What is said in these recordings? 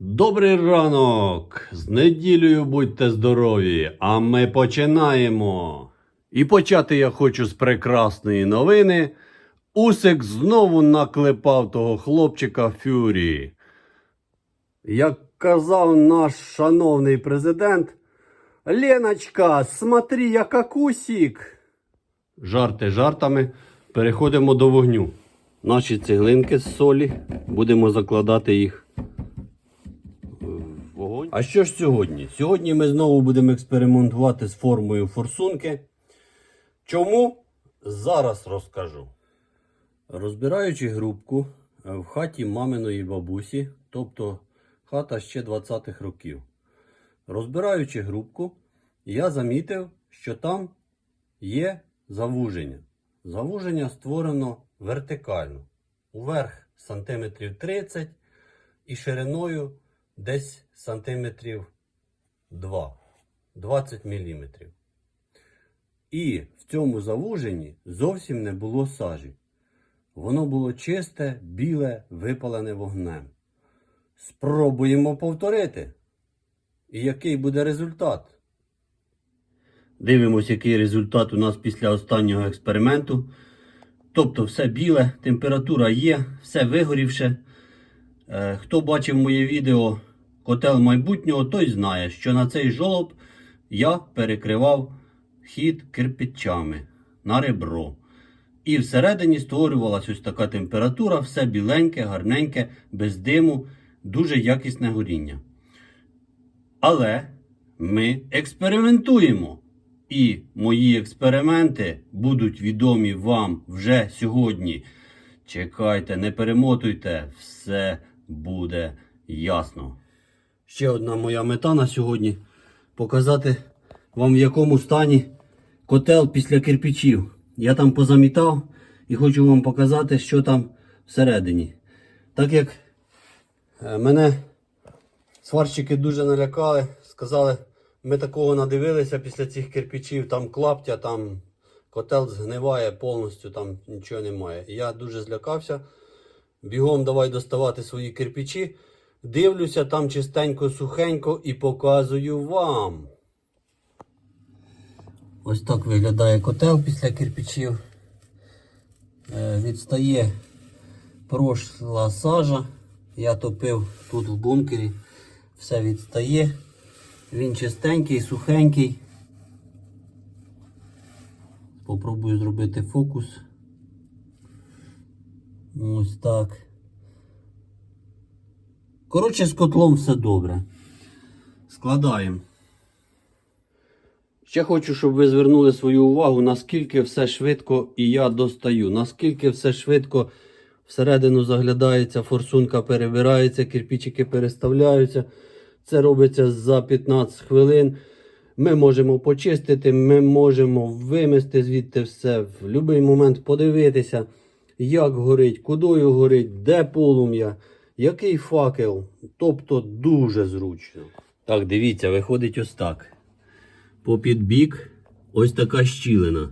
Добрий ранок! З неділею будьте здорові, а ми починаємо. І почати я хочу з прекрасної новини. Усик знову наклепав того хлопчика Фюрі. Як казав наш шановний президент, Леночка, смотри, яка кусік. Жарти жартами. Переходимо до вогню. Наші цеглинки з солі. Будемо закладати їх. А що ж сьогодні? Сьогодні ми знову будемо експериментувати з формою форсунки. Чому? Зараз розкажу. Розбираючи грубку е, в хаті маминої бабусі, тобто хата ще 20-х років. Розбираючи грубку, я замітив, що там є завуження. Завуження створено вертикально. Уверх сантиметрів 30 і шириною десь сантиметрів 2, 20 міліметрів. І в цьому завуженні зовсім не було сажі. Воно було чисте, біле, випалене вогнем. Спробуємо повторити. І який буде результат? Дивимось, який результат у нас після останнього експерименту. Тобто все біле, температура є, все вигорівше. Е, Хто бачив моє відео Котел майбутнього, той знає, що на цей жолоб я перекривав хід кирпичами на ребро. І всередині створювалася ось така температура, все біленьке, гарненьке, без диму, дуже якісне горіння. Але ми експериментуємо. І мої експерименти будуть відомі вам вже сьогодні. Чекайте, не перемотуйте, все буде ясно. Ще одна моя мета на сьогодні показати вам в якому стані котел після кирпичів. Я там позамітав і хочу вам показати, що там всередині. Так як е, мене сварщики дуже налякали, сказали, ми такого надивилися після цих кирпичів, там клаптя, там котел згниває повністю, там нічого немає. Я дуже злякався. Бігом давай доставати свої кирпичі. Дивлюся, там чистенько, сухенько і показую вам. Ось так виглядає котел після кирпичів. Е, відстає прошла сажа. Я топив тут в бункері. Все відстає. Він чистенький, сухенький. Попробую зробити фокус. Ось так. Коротше, з котлом все добре. Складаємо. Ще хочу, щоб ви звернули свою увагу, наскільки все швидко і я достаю. Наскільки все швидко всередину заглядається, форсунка перебирається, кирпичики переставляються. Це робиться за 15 хвилин. Ми можемо почистити, ми можемо вимести звідти все, в будь-який момент подивитися, як горить, кудою горить, де полум'я, який факел. Тобто дуже зручно. Так, дивіться, виходить ось так. Попід бік ось така щілина.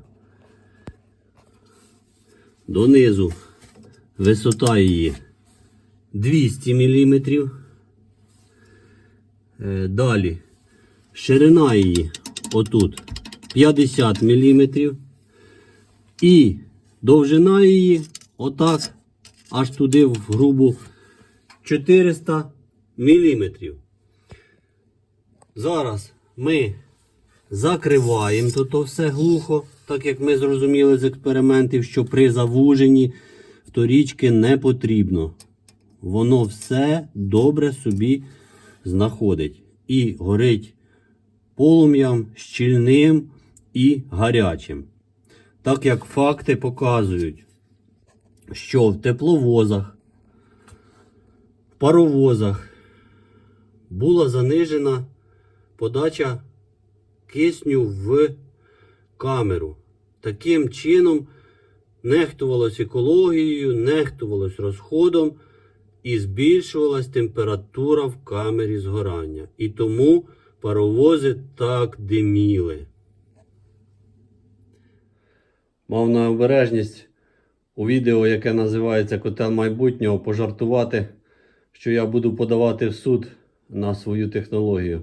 Донизу висота її 200 мм. Е, Далі ширина її отут 50 мм. І довжина її отак аж туди в грубу 400 мм. Зараз ми закриваємо тут все глухо, так як ми зрозуміли з експериментів, що при завуженні вторічки не потрібно. Воно все добре собі знаходить і горить полум'ям, щільним і гарячим. Так як факти показують, що в тепловозах, в паровозах була занижена подача кисню в камеру. Таким чином нехтувалось екологією, нехтувалось розходом і збільшувалась температура в камері згорання. І тому паровози так диміли. Мав на обережність у відео, яке називається Котел майбутнього, пожартувати, що я буду подавати в суд на свою технологію.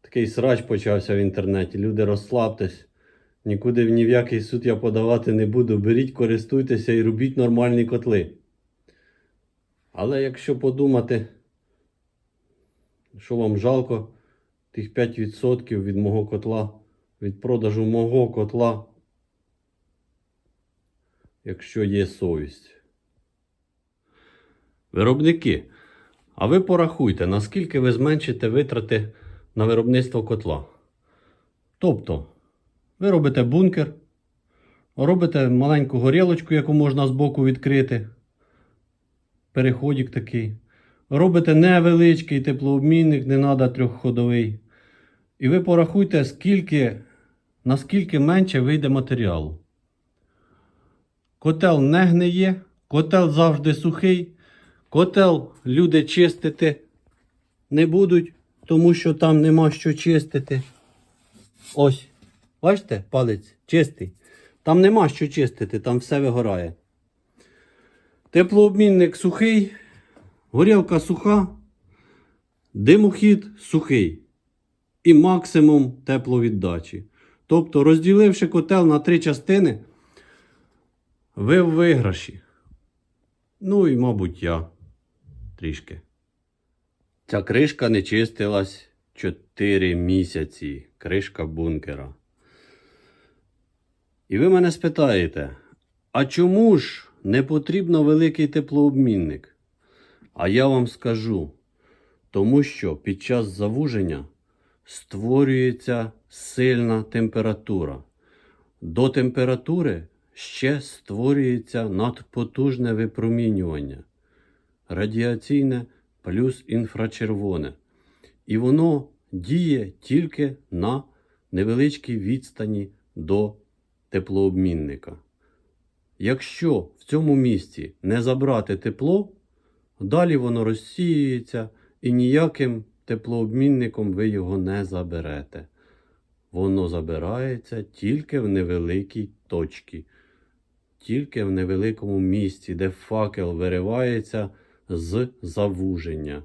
Такий срач почався в інтернеті. Люди розслабтесь. Нікуди ні в який суд я подавати не буду. Беріть, користуйтеся і робіть нормальні котли. Але якщо подумати, що вам жалко, тих 5% від мого котла, від продажу мого котла, якщо є совість. Виробники, а ви порахуйте, наскільки ви зменшите витрати на виробництво котла. Тобто, ви робите бункер, робите маленьку горілочку, яку можна збоку відкрити. Переходик такий. Робите невеличкий теплообмінник, не треба трьохходовий. І ви порахуйте, скільки, наскільки менше вийде матеріалу. Котел не гниє, котел завжди сухий. Котел люди чистити не будуть, тому що там нема що чистити. Ось. Бачите, палець чистий. Там нема що чистити, там все вигорає. Теплообмінник сухий, горілка суха, димохід сухий. І максимум тепловіддачі. Тобто, розділивши котел на три частини, ви в виграші. Ну і, мабуть, я трішки. Ця кришка не чистилась 4 місяці. Кришка бункера. І ви мене спитаєте, а чому ж не потрібно великий теплообмінник? А я вам скажу, тому що під час завуження створюється сильна температура. До температури ще створюється надпотужне випромінювання. Радіаційне плюс інфрачервоне. І воно діє тільки на невеличкій відстані до теплообмінника. Якщо в цьому місці не забрати тепло, далі воно розсіюється і ніяким теплообмінником ви його не заберете. Воно забирається тільки в невеликій точці, тільки в невеликому місці, де факел виривається з завуження.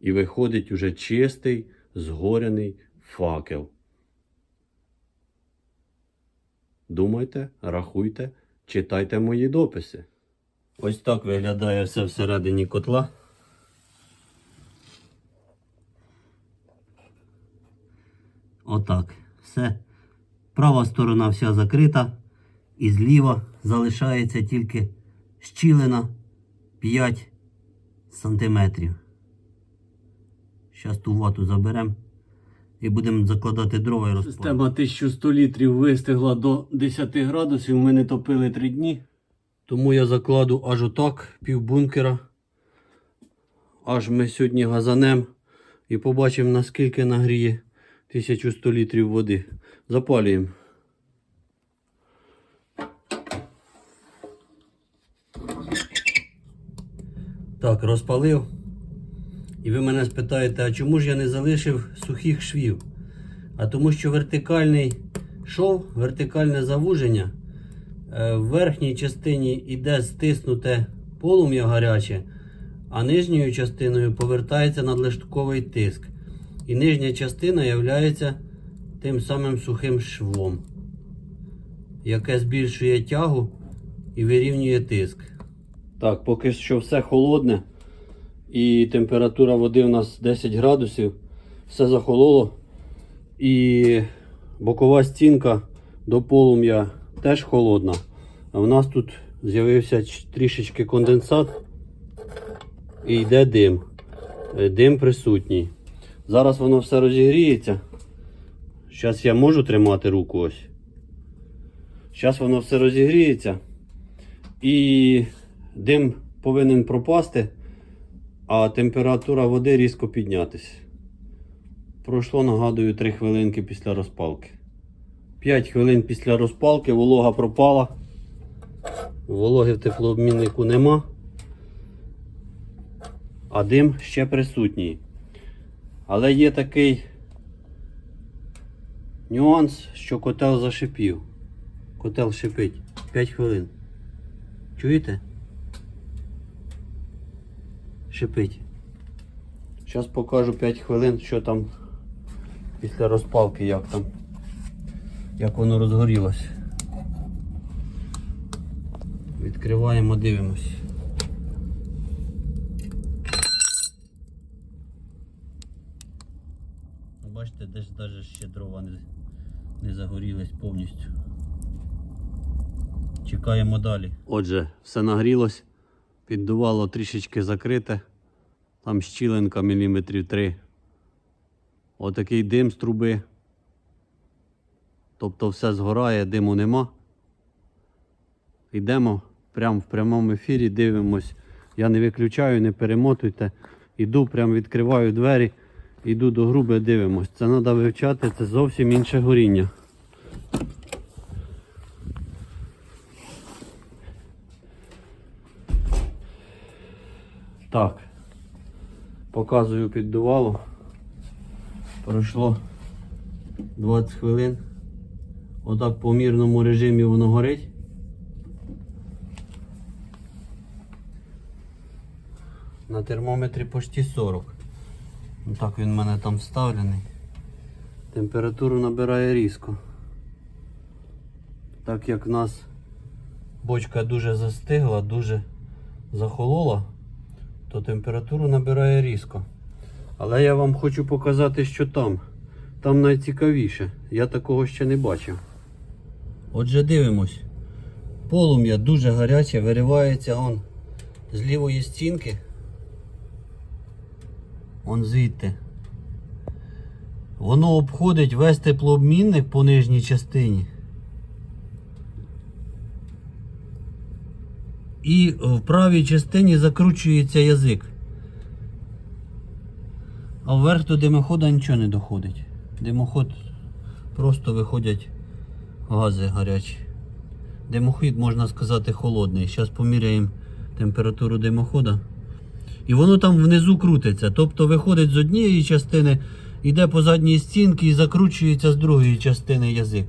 І виходить уже чистий, згоряний факел. Думайте, рахуйте, читайте мої дописи. Ось так виглядає все всередині котла. Отак. Все. Права сторона вся закрита. І зліва залишається тільки щілина 5 сантиметрів. Зараз ту вату заберемо і будемо закладати дрова і розпалювати. Система 1100 літрів вистигла до 10 градусів. Ми не топили 3 дні. Тому я закладу аж отак, пів бункера. Аж ми сьогодні газанем і побачимо, наскільки нагріє 1100 літрів води. Запалюємо. Так, розпалив. І ви мене спитаєте, а чому ж я не залишив сухих швів? А тому що вертикальний шов, вертикальне завуження е, в верхній частині йде стиснуте полум'я гаряче, а нижньою частиною повертається надлишковий тиск. І нижня частина є тим самим сухим швом, яке збільшує тягу і вирівнює тиск. Так, поки що все холодне. І температура води у нас 10 градусів. Все захололо. І бокова стінка до полум'я теж холодна. А в нас тут з'явився трішечки конденсат і йде дим. Е, Дим присутній. Зараз воно все розігріється. Зараз я можу тримати руку ось. Зараз воно все розігріється. І дим повинен пропасти, а температура води різко піднятися. Пройшло, нагадую, 3 хвилинки після розпалки. 5 хвилин після розпалки волога пропала. Вологи в теплообміннику нема. А дим ще присутній. Але є такий нюанс, що котел зашипів. Котел шипить 5 хвилин. Чуєте? Шипить. Зараз покажу 5 хвилин, що там після розпалки, як там, як воно розгорілось. Відкриваємо, дивимось. Бачите, десь навіть ще дрова не, не загорілись повністю. Чекаємо далі. Отже, все нагрілось, піддувало трішечки закрите. Там щілинка міліметрів 3. Отакий дим з труби. Тобто все згорає, диму нема. Йдемо прямо в прямому ефірі, дивимось. Я не виключаю, не перемотуйте. Іду, прямо відкриваю двері, йду до груби, дивимось. Це треба вивчати, це зовсім інше горіння. Так. Показую піддувало. Пройшло 20 хвилин. Отак по мірному режимі воно горить. На термометрі почти 40. Ну, Так він в мене там вставлений. Температуру набирає різко. Так як в нас бочка дуже застигла, дуже захолола, то температуру набирає різко. Але я вам хочу показати, що там. Там найцікавіше. Я такого ще не бачив. Отже, дивимось. Полум'я дуже гаряче, виривається он з лівої стінки. Он звідти. Воно обходить весь теплообмінник по нижній частині. І в правій частині закручується язик. А вверх до димохода нічого не доходить. Димоход просто виходять гази гарячі. Димохід, можна сказати, холодний. Зараз поміряємо температуру димохода. І воно там внизу крутиться. Тобто виходить з однієї частини, йде по задній стінці і закручується з другої частини язик.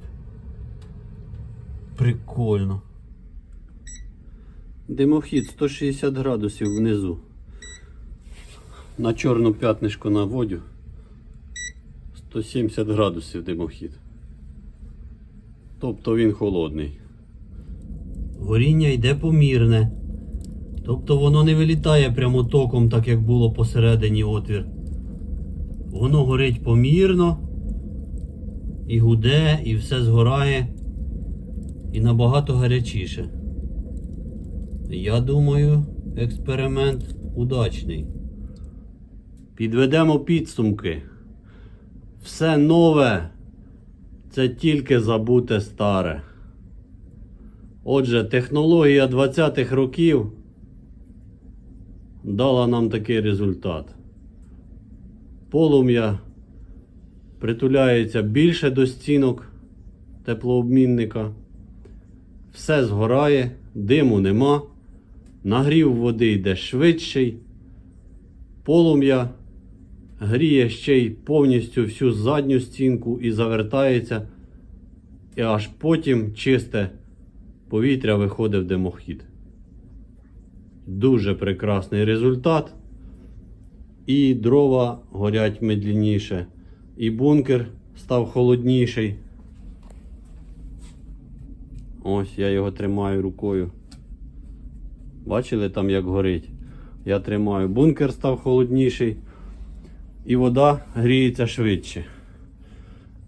Прикольно. Димохід 160 градусів внизу. На чорну п'ятнишку наводю. 170 градусів димохід. Тобто він холодний. Горіння йде помірне. Тобто воно не вилітає прямо током, так як було посередині отвір. Воно горить помірно, і гуде, і все згорає, і набагато гарячіше. Я думаю, експеримент удачний. Підведемо підсумки. Все нове це тільки забуте старе. Отже, технологія 20-х років дала нам такий результат. Полум'я притуляється більше до стінок теплообмінника. Все згорає, диму нема, нагрів води йде швидший. Полум'я гріє ще й повністю всю задню стінку і завертається, і аж потім чисте повітря виходить в димохід. Дуже прекрасний результат. І дрова горять медленніше. І бункер став холодніший. Ось я його тримаю рукою. Бачили там, як горить? Я тримаю. Бункер став холодніший. І вода гріється швидше.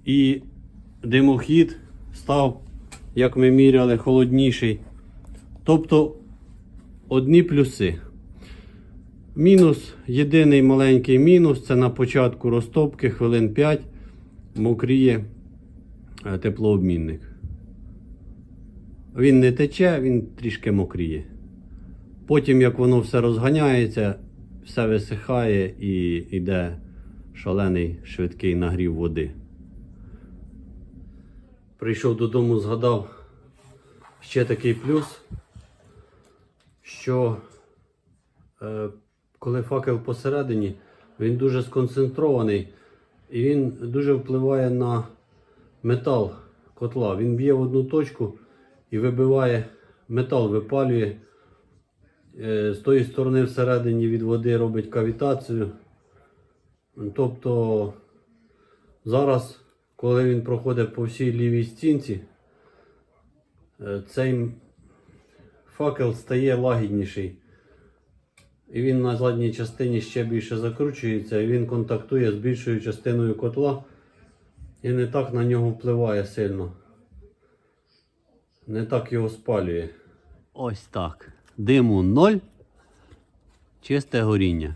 І димохід став, як ми міряли, холодніший. Тобто одні плюси. Мінус, єдиний маленький мінус це на початку розтопки хвилин 5 мокріє е, теплообмінник. Він не тече, він трішки мокріє. Потім, як воно все розганяється, все висихає і йде шалений швидкий нагрів води. Прийшов додому, згадав ще такий плюс, що е, коли факел посередині, він дуже сконцентрований і він дуже впливає на метал котла. Він б'є в одну точку і вибиває метал, випалює. Е, З тої сторони всередині від води робить кавітацію. Тобто зараз, коли він проходить по всій лівій стінці, е, цей факел стає лагідніший. І він на задній частині ще більше закручується, і він контактує з більшою частиною котла і не так на нього впливає сильно. Не так його спалює. Ось так. Диму ноль, чисте горіння.